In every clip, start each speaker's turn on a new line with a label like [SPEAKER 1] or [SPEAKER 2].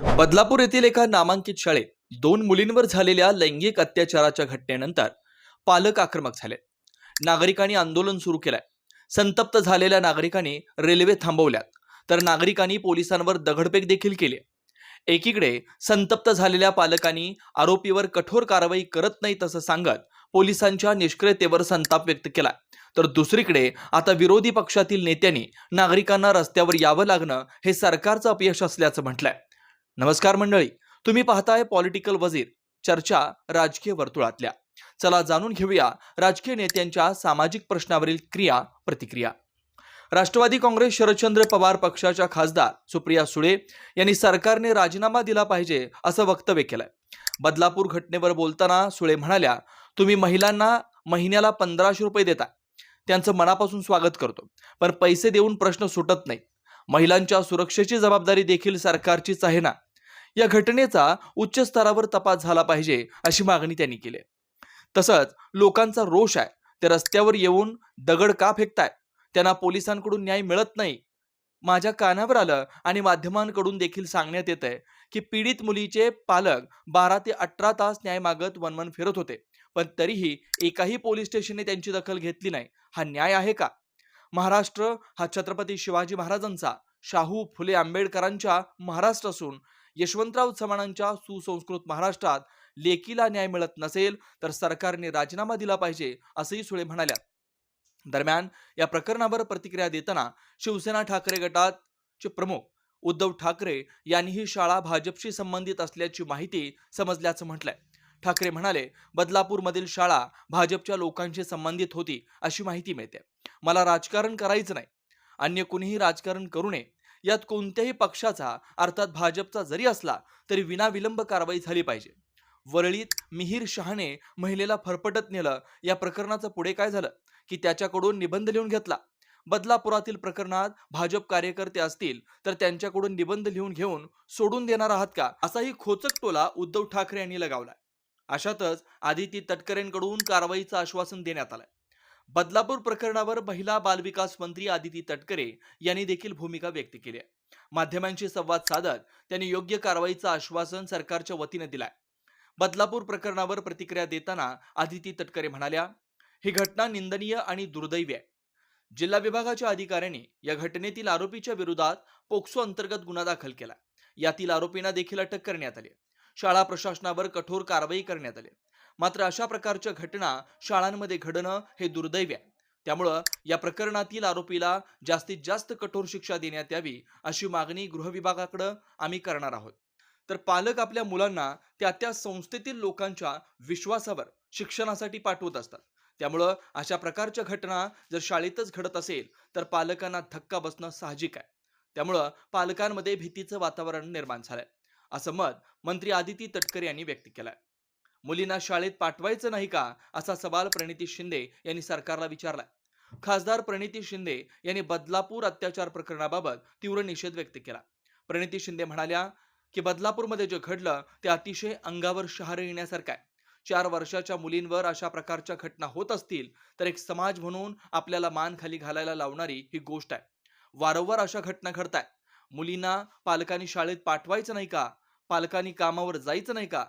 [SPEAKER 1] बदलापूर येथील एका नामांकित शाळेत दोन मुलींवर झालेल्या लैंगिक अत्याचाराच्या घटनेनंतर पालक आक्रमक झाले. नागरिकांनी आंदोलन सुरू केलंय. संतप्त झालेल्या नागरिकांनी रेल्वे थांबवल्यात तर नागरिकांनी पोलिसांवर दगडफेक देखील केली. एकीकडे संतप्त झालेल्या पालकांनी आरोपीवर कठोर कारवाई करत नाही तसं सांगत पोलिसांच्या निष्क्रियतेवर संताप व्यक्त केला तर दुसरीकडे आता विरोधी पक्षातील नेत्यांनी नागरिकांना रस्त्यावर यावं लागणं हे सरकारचं अपयश असल्याचं म्हटलंय. नमस्कार मंडळी तुम्ही पाहताय पॉलिटिकल वजीर चर्चा राजकीय वर्तुळातल्या. चला जाणून घेऊया राजकीय नेत्यांच्या सामाजिक प्रश्नावरील क्रिया प्रतिक्रिया. राष्ट्रवादी काँग्रेस शरदचंद्र पवार पक्षाच्या खासदार सुप्रिया सुळे यांनी सरकारने राजीनामा दिला पाहिजे असं वक्तव्य केलंय. बदलापूर घटनेवर बोलताना सुळे म्हणाल्या तुम्ही महिलांना महिन्याला पंधराशे रुपये देता त्यांचं मनापासून स्वागत करतो. पण पैसे देऊन प्रश्न सुटत नाही. महिलांच्या सुरक्षेची जबाबदारी देखील सरकारचीच आहे ना? या घटनेचा उच्च स्तरावर तपास झाला पाहिजे अशी मागणी त्यांनी केली. तसंच लोकांचा रोष आहे. ते रस्त्यावर येऊन दगड का फेकताय? त्यांना पोलिसांकडून न्याय मिळत नाही. माझ्या कानावर आलं आणि माध्यमांकडून देखील सांगण्यात येत आहे की पीडित मुलीचे पालक बारा ते अठरा तास न्याय मागत वनवन फिरत होते. पण तरीही एकाही पोलीस स्टेशनने त्यांची दखल घेतली नाही. हा न्याय आहे का? महाराष्ट्र हा छत्रपती शिवाजी महाराजांचा शाहू फुले आंबेडकरांच्या महाराष्ट्र असून यशवंतराव चव्हाणांच्या सुसंस्कृत महाराष्ट्रात लेकीला न्याय मिळत नसेल तर सरकारने राजीनामा दिला पाहिजे असंही सुळे म्हणाल्या. दरम्यान या प्रकरणावर प्रतिक्रिया देताना शिवसेना ठाकरे गटाचे प्रमुख उद्धव ठाकरे यांनी ही शाळा भाजपशी संबंधित असल्याची माहिती समजल्याचं म्हटलंय. ठाकरे म्हणाले बदलापूरमधील शाळा भाजपच्या लोकांशी संबंधित होती अशी माहिती मिळते. मला राजकारण करायचं नाही. अन्य कुणीही राजकारण करू नये. यात कोणत्याही पक्षाचा अर्थात भाजपचा जरी असला तरी विनाविलंब कारवाई झाली पाहिजे. वरळीत मिहीर शहाने महिलेला फरफटत नेलं या प्रकरणाचं पुढे काय झालं? की त्याच्याकडून निबंध लिहून घेतला. बदलापुरातील प्रकरणात भाजप कार्यकर्ते असतील तर त्यांच्याकडून निबंध लिहून घेऊन सोडून देणार आहात का? असाही खोचक टोला उद्धव ठाकरे यांनी लगावलाय. अशातच आदिती तटकरेंकडून कारवाईचं आश्वासन देण्यात आलंय. बदलापूर प्रकरणावर महिला बालविकास मंत्री आदिती तटकरे यांनी देखील भूमिका व्यक्त केली आहे. माध्यमांशी संवाद साधत त्यांनी योग्य कारवाईचं आश्वासन सरकारच्या वतीने दिलाय. बदलापूर प्रकरणावर प्रतिक्रिया देताना आदिती तटकरे म्हणाल्या ही घटना निंदनीय आणि दुर्दैवी आहे. जिल्हा विभागाच्या अधिकाऱ्यांनी या घटनेतील आरोपीच्या विरोधात पोक्सो अंतर्गत गुन्हा दाखल केला. यातील आरोपींना देखील अटक करण्यात आली शाळा प्रशासनावर कठोर कारवाई करण्यात आली मात्र अशा प्रकारच्या घटना शाळांमध्ये घडणं हे दुर्दैवी आहे. त्यामुळं या प्रकरणातील आरोपीला जास्तीत जास्त कठोर शिक्षा देण्यात यावी अशी मागणी गृहविभागाकडे आम्ही करणार आहोत. तर पालक आपल्या मुलांना त्या त्या संस्थेतील लोकांच्या विश्वासावर शिक्षणासाठी पाठवत असतात. त्यामुळं अशा प्रकारच्या घटना जर शाळेतच घडत असेल तर पालकांना धक्का बसणं साहजिक आहे. त्यामुळं पालकांमध्ये भीतीचं वातावरण निर्माण झालंय. असं मत मंत्री आदिती तटकरे यांनी व्यक्त केलंय. मुलींना शाळेत पाठवायचं नाही का? असा सवाल प्रणिती शिंदे यांनी सरकारला विचारलाय. खासदार प्रणिती शिंदे यांनी बदलापूर अत्याचार प्रकरणाबाबत तीव्र निषेध व्यक्त केला. प्रणिती शिंदे म्हणाल्या की बदलापूरमध्ये जे घडलं ते अतिशय अंगावर शहार येण्यासारखं आहे. चार वर्षाच्या मुलींवर अशा प्रकारच्या घटना होत असतील तर एक समाज म्हणून आपल्याला मान खाली घालायला लावणारी ही गोष्ट आहे. वारंवार अशा घटना घडताय मुलींना पालकांनी शाळेत पाठवायचं नाही का? पालकांनी कामावर जायचं नाही का?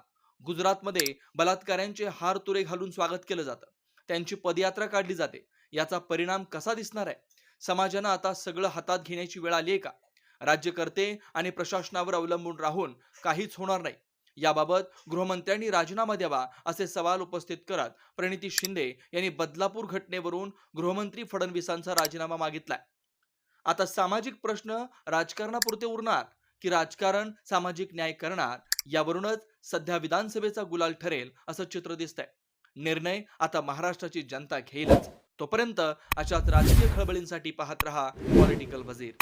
[SPEAKER 1] गुजरातमध्ये बलात्काऱ्यांचे हार तुरे घालून स्वागत केलं जातं. त्यांची पदयात्रा काढली जाते. याचा परिणाम कसा दिसणार आहे? समाजानं आता सगळं हातात घेण्याची वेळ आली आहे का? राज्यकर्ते आणि प्रशासनावर अवलंबून राहून काहीच होणार नाही. याबाबत गृहमंत्र्यांनी राजीनामा द्यावा असे सवाल उपस्थित करत प्रणिती शिंदे यांनी बदलापूर घटनेवरून गृहमंत्री फडणवीसांचा राजीनामा मागितलाय. आता सामाजिक प्रश्न राजकारणापुरते उरणार की राजकारण सामाजिक न्याय करणार यावरूनच सध्या विधानसभेचा गुलाल ठरेल असं चित्र दिसतंय. निर्णय आता महाराष्ट्राची जनता घेईलच. तोपर्यंत अशाच राजकीय खळबळींसाठी पाहत रहा पॉलिटिकल वजीर